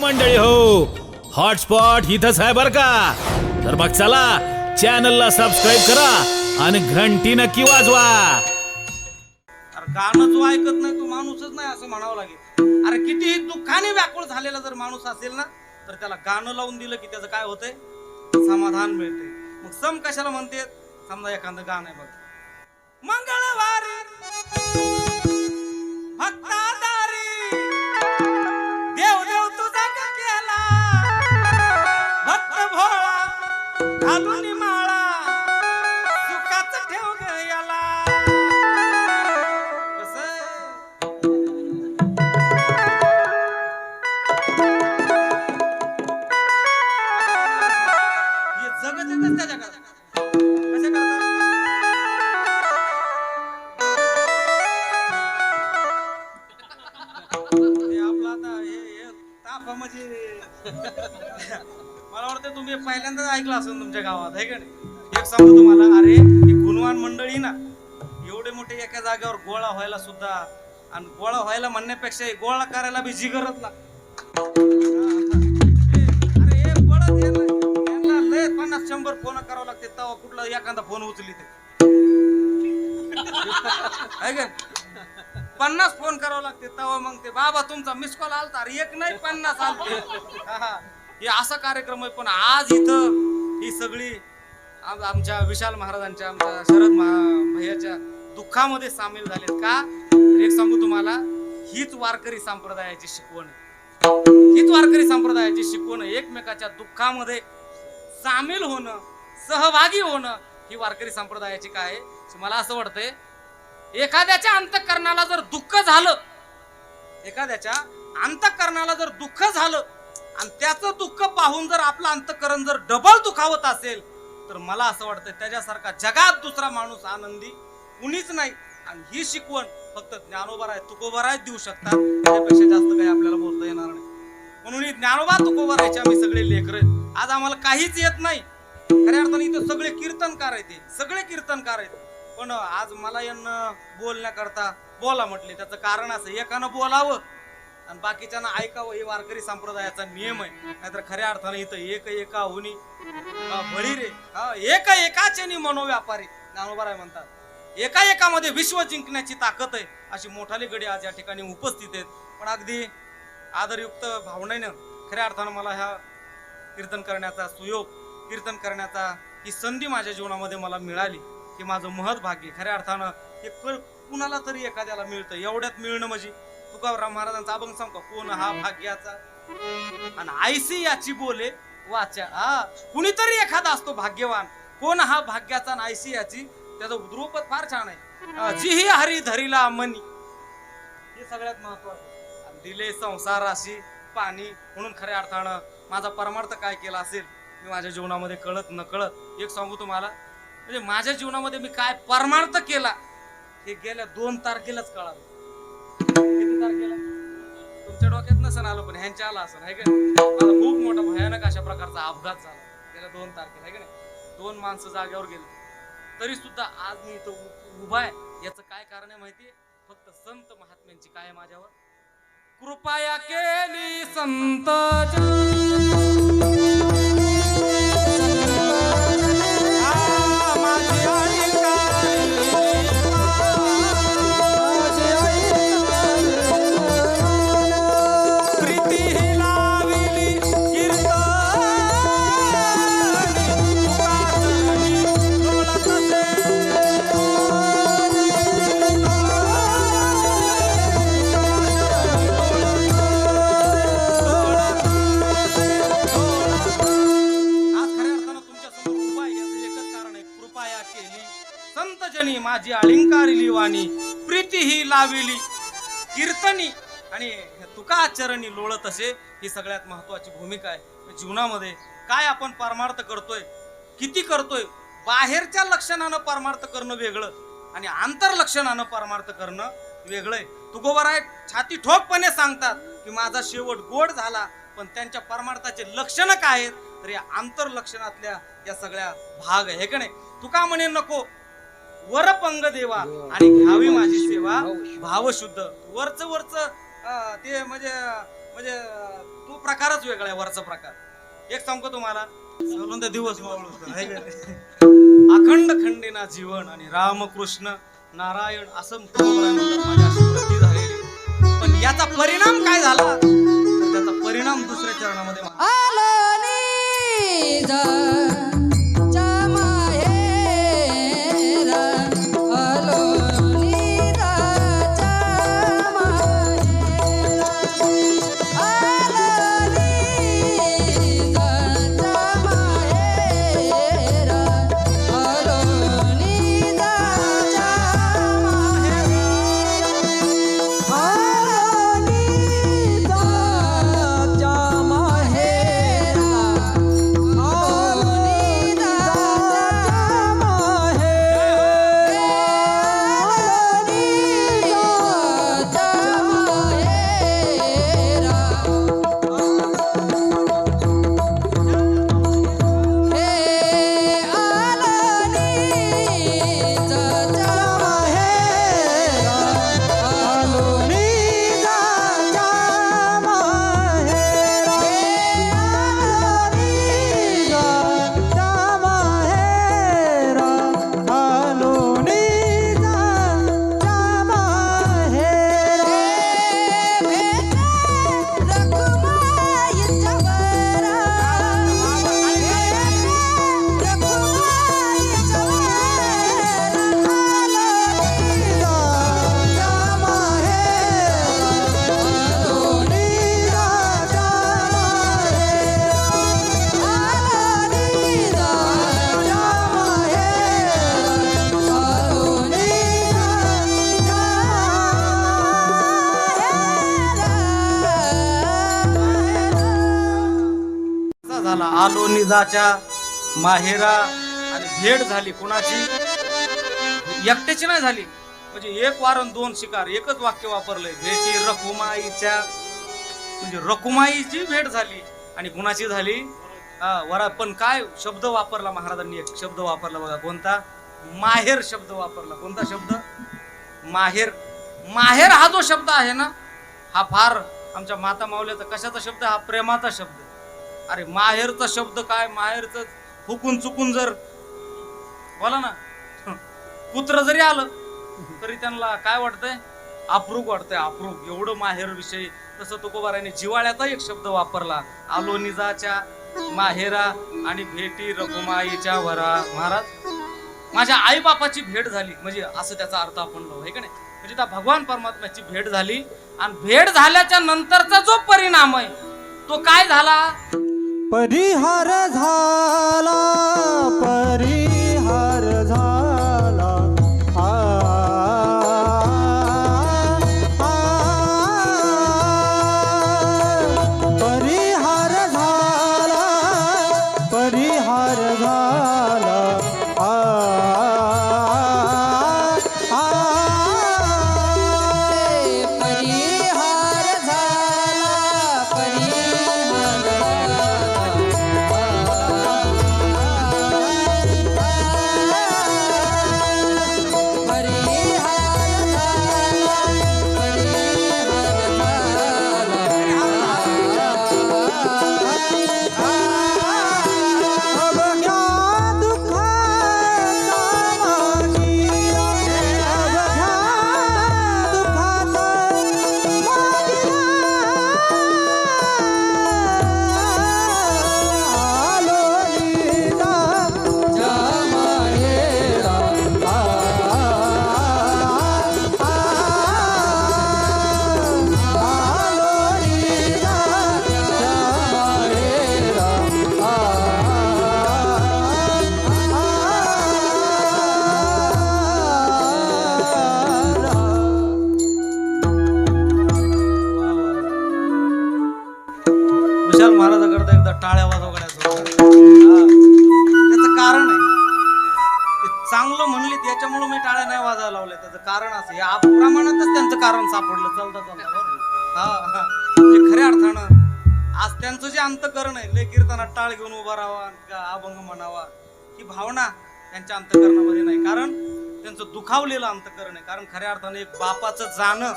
मंडळी हो. हॉटस्पॉट इथंच आहे बर का? तर मग चला चॅनलला सबस्क्राईब करा आणि घंटी नक्की वाजवा. अरे गाणं जो ऐकत नाही तो माणूसच नाही असं म्हणावं लागेल. अरे कितीही दुःखाने व्याकुळ झालेला जर माणूस असेल ना तर त्याला गाणं लावून दिलं की त्याचं काय होतंय? समाधान मिळते मग सम कशाला म्हणते समजा एखादं गाणं आहे बघ. तुमच्या गावात आहे का नाही? एक सांगतो तुम्हाला अरे ही गुणवान मंडळी ना एवढे मोठे एका जागेवर गोळा व्हायला सुद्धा आणि गोळा व्हायला म्हणण्यापेक्षा गोळा करायला बी जिगरच लागतं. अरे पन्नास शंभर फोन करावं लागते तेव्हा कुठला एखादा फोन उचली ते. पन्नास फोन करावं लागते तेव्हा मग ते बाबा तुमचा मिस कॉल आलता. अरे एक नाही पन्नास आलते. हे असा कार्यक्रम आहे पण आज इथं ही सगळी आमच्या विशाल महाराजांच्या आमच्या शरद भैयाच्या दुःखामध्ये सामील झालेत का? एक सांगू तुम्हाला हीच वारकरी संप्रदायाची शिकवण हीच वारकरी संप्रदायाची शिकवण एकमेकाच्या दुःखामध्ये सामील होणं सहभागी होणं ही वारकरी संप्रदायाची काय आहे? मला असं वाटतंय एखाद्याच्या अंतकरणाला जर दुःख झालं एखाद्याच्या अंतकरणाला जर दुःख झालं आणि त्याचं दुःख पाहून जर आपलं अंतकरण जर डबल दुखावत असेल तर मला असं वाटतं त्याच्यासारखा जगात दुसरा माणूस आनंदी कुणीच नाही. आणि ही शिकवण फक्त ज्ञानोबर आहे तुकोबा आहे देऊ शकतात. त्याच्यापेक्षा जास्त काही आपल्याला बोलता येणार नाही. म्हणून ही ज्ञानोबा तुकोबरायचे आम्ही सगळे लेकर आज आम्हाला काहीच येत नाही. खऱ्या अर्थाने इथं सगळे कीर्तनकार आहेत सगळे कीर्तनकार आहेत. पण आज मला यांना बोलण्याकरता बोला म्हटले. त्याचं कारण असं एकानं बोलावं आणि बाकीच्यांना ऐकावं हे वारकरी संप्रदायाचा नियम आहे. नाहीतर खऱ्या अर्थाने इथं एक एका होणी बळी रे हा एक एकाचे मनोव्यापारी ज्ञानोबा आहे म्हणतात. एका एकामध्ये विश्व जिंकण्याची ताकद आहे अशी मोठाली गडी आज या ठिकाणी उपस्थित आहेत. पण अगदी आदरयुक्त भावनेनं खऱ्या अर्थानं मला ह्या कीर्तन करण्याचा सुयोग कीर्तन करण्याचा ही संधी माझ्या जीवनामध्ये मला मिळाली. हे माझं महत्भाग्य खऱ्या अर्थानं हे कुणाला तरी एखाद्याला मिळतं एवढ्यात मिळणं म्हणजे तुकाराम महाराजांचा अभंग सांग कोण हा भाग्याचा? आणि आयसी याची बोले वाचा हा कुणीतरी एखादा असतो भाग्यवान. कोण हा भाग्याचा आणि आयसी याची? त्याचं द्रुपद फार छान आहे. जी ही हरी धरीला मनी. हे सगळ्यात महत्वाचं दिले संसाराशी पाणी म्हणून खऱ्या अर्थानं माझा परमार्थ काय केला असेल मी माझ्या जीवनामध्ये कळत न कळत एक सांगू तुम्हाला. म्हणजे माझ्या जीवनामध्ये मी काय परमार्थ केला हे गेल्या दोन तारखेलाच कळालं. किती तारखेला तुमच्या डोक्यात नसन आलं पण ह्यांच्या आलं असं आहे का नाही? माझा खूप मोठा भयानक अशा प्रकारचा अपघात झाला. गेल्या दोन तारखेला आहे का नाही? दोन माणसं जागेवर गेले. तरी सुद्धा आज मी इथं उभा आहे. याचं काय कारण आहे माहितीये? फक्त संत महात्म्यांची काय माझ्यावर. कृपया केली संत माझी अलिंकारिली वाणी प्रीती ही लाविली. कीर्तनी आणि तुका आचरणी लोळत असे ही सगळ्यात महत्वाची भूमिका आहे. जीवनामध्ये काय आपण परमार्थ करतोय किती करतोय बाहेरच्या लक्षणानं परमार्थ करणं वेगळं आणि आंतर लक्षणानं परमार्थ करणं वेगळं आहे. तुकोबर छाती ठोकपणे सांगतात की माझा शेवट गोड झाला पण त्यांच्या परमार्थाचे लक्षण काय आहेत? तर या आंतर लक्षणातल्या या सगळ्या भाग आहे हे का नाही? तुका म्हणे नको वर पंग देवा आणि घ्यावी माझी सेवा भावशुद्ध. वरच वरच ते म्हणजे म्हणजे तूप प्रकारच वेगळा आहे वरचा प्रकार. एक सांगतो तुम्हाला. ते दिवस? अखंड खंडेना जीवन आणि रामकृष्ण नारायण असं झालेली. पण याचा परिणाम काय झाला? त्याचा परिणाम दुसऱ्या चरणामध्ये असा झाला आलो निजाच्या माहेरा आणि भेट झाली कुणाची? एकट्याची नाही झाली. म्हणजे एक वारण दोन शिकार एकच वाक्य वापरलंय. भेटी रखुमाईच्या म्हणजे रखुमाईची भेट झाली आणि कुणाची झाली? हा, वरा पण काय शब्द वापरला महाराजांनी? एक शब्द वापरला बघा कोणता? माहेर शब्द वापरला. कोणता शब्द? माहेर. माहेर हा जो शब्द आहे ना हा फार आमच्या माता माऊल्याचा कशाचा शब्द हा प्रेमाचा शब्द अरे माहेरचा शब्द काय? माहेरच हुकून चुकून जर बोला ना पुत्र जरी आलं तरी त्यांना काय वाटतंय? अप्रूप वाटतंय अप्रूप. एवढं माहेर विषयी तसं तुकोबाराने जिवाळ्याचा एक शब्द वापरला. आलो निजाच्या माहेरा आणि भेटी रघुमाईच्या वरा. महाराज माझ्या आई बापाची भेट झाली. म्हणजे असं त्याचा अर्थ आपण हे का नाही? म्हणजे त्या भगवान परमात्म्याची भेट झाली आणि भेट झाल्याच्या नंतरचा जो परिणाम आहे तो काय झाला? परिहार झाला परी मुलं चांगलं म्हणलीत याच्यामुळे मी टाळ्या नाही वाजायला लावल्या. त्याचं कारण असं हे प्रमाणातच त्यांचं कारण सापडलं. चलता चलता बरं. हा हा. म्हणजे खऱ्या अर्थानं आज त्यांचं जे अंतकरण आहे लय कीर्तनात टाळ घेऊन उभा राहावा का अभंग म्हणावा ही भावना त्यांच्या अंतकरणामध्ये नाही. कारण त्यांचं दुखावलेलं अंतकरण आहे. कारण खऱ्या अर्थानं एक बापाचं जाणं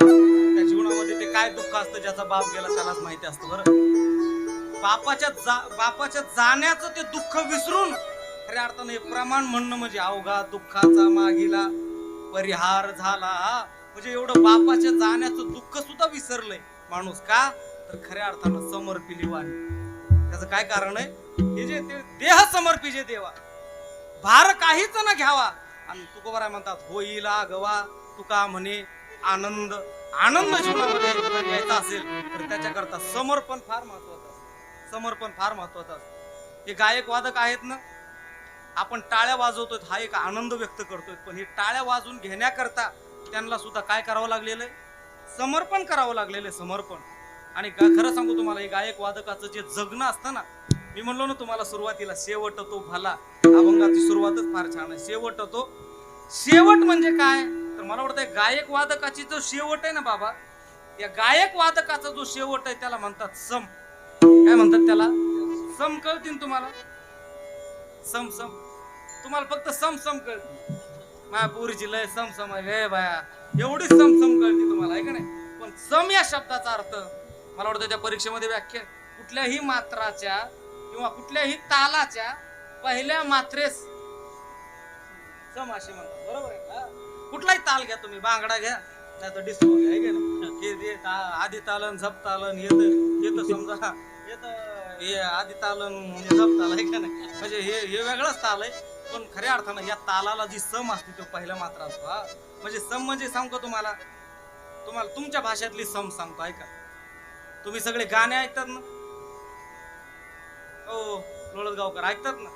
त्या जीवनामध्ये ते काय दुःख असतं ज्याचा बाप गेला त्यालाच माहिती असतं बरं. बापाच्या जा बापाच्या जाण्याचं ते दुःख विसरून खऱ्या अर्थानं हे प्रमाण म्हणणं म्हणजे अवघा दुःखाचा मागीला परिहार झाला. म्हणजे एवढं बापाच्या जाण्याचं दुःख सुद्धा विसरलंय माणूस का? तर खऱ्या अर्थानं समर्पिली वाणी त्याचं काय कारण आहे? हे जे देह समर्पी जे देवा. भार काहीच ना घ्यावा. आणि तुकोबराय म्हणतात होईला गवा तुका म्हणे आनंद आनंद जीवनामध्ये घ्यायचा असेल तर त्याच्याकरता समर्पण फार महत्वाचं असतं. समर्पण फार महत्वाचं असतं. हे गायक वादक आहेत ना? आपण टाळ्या वाजवतोय हा एक आनंद व्यक्त करतोय. पण हे टाळ्या वाजवून घेण्याकरता त्यांना सुद्धा काय करावं लागलेलं आहे समर्पण करावं लागलेलं आहे समर्पण. आणि खरं सांगू तुम्हाला हे गायक वादकाचं जे जगणं असतं ना मी म्हणलो ना तुम्हाला सुरुवातीला शेवट तो भला. अभंगाची सुरुवातच फार छान आहे. शेवट तो शेवट म्हणजे काय? तर मला वाटतं गायक वादकाची जो शेवट आहे ना बाबा या गायक वादकाचा जो शेवट आहे त्याला म्हणतात सम. काय म्हणतात त्याला? सम कळतील तुम्हाला? सम सम. तुम्हाला फक्त सम सम कळते. माझ्या पोरीची लय सम सम आहे हे बाया. एवढी सम सम कळते तुम्हाला आहे का नाही? पण सम या शब्दाचा अर्थ मला वाटतं त्या परीक्षेमध्ये व्याख्या कुठल्याही मात्राच्या किंवा कुठल्याही तालाच्या पहिल्या मात्रेस सम असे म्हणतात. बरोबर आहे का? कुठलाही ताल घ्या तुम्ही बांगडा घ्या नाही तर डिस्को घ्या है नाही? ता- तालन झप तालन येत येत समजा येत हे आधी तालन म्हणजे झप ताल आहे का नाही? म्हणजे हे हे वेगळंच ताल आहे. पण खऱ्या अर्थानं या तालाला जी सम असते तो पहिला मात्र असतो हा. म्हणजे सम म्हणजे सांगतो तुम्हाला. तुम्हाला तुमच्या भाषेतली सम सांगतो ऐका. तुम्ही सगळे गाणे ऐकतात ना? हो लोळदगावकर ऐकतात ना?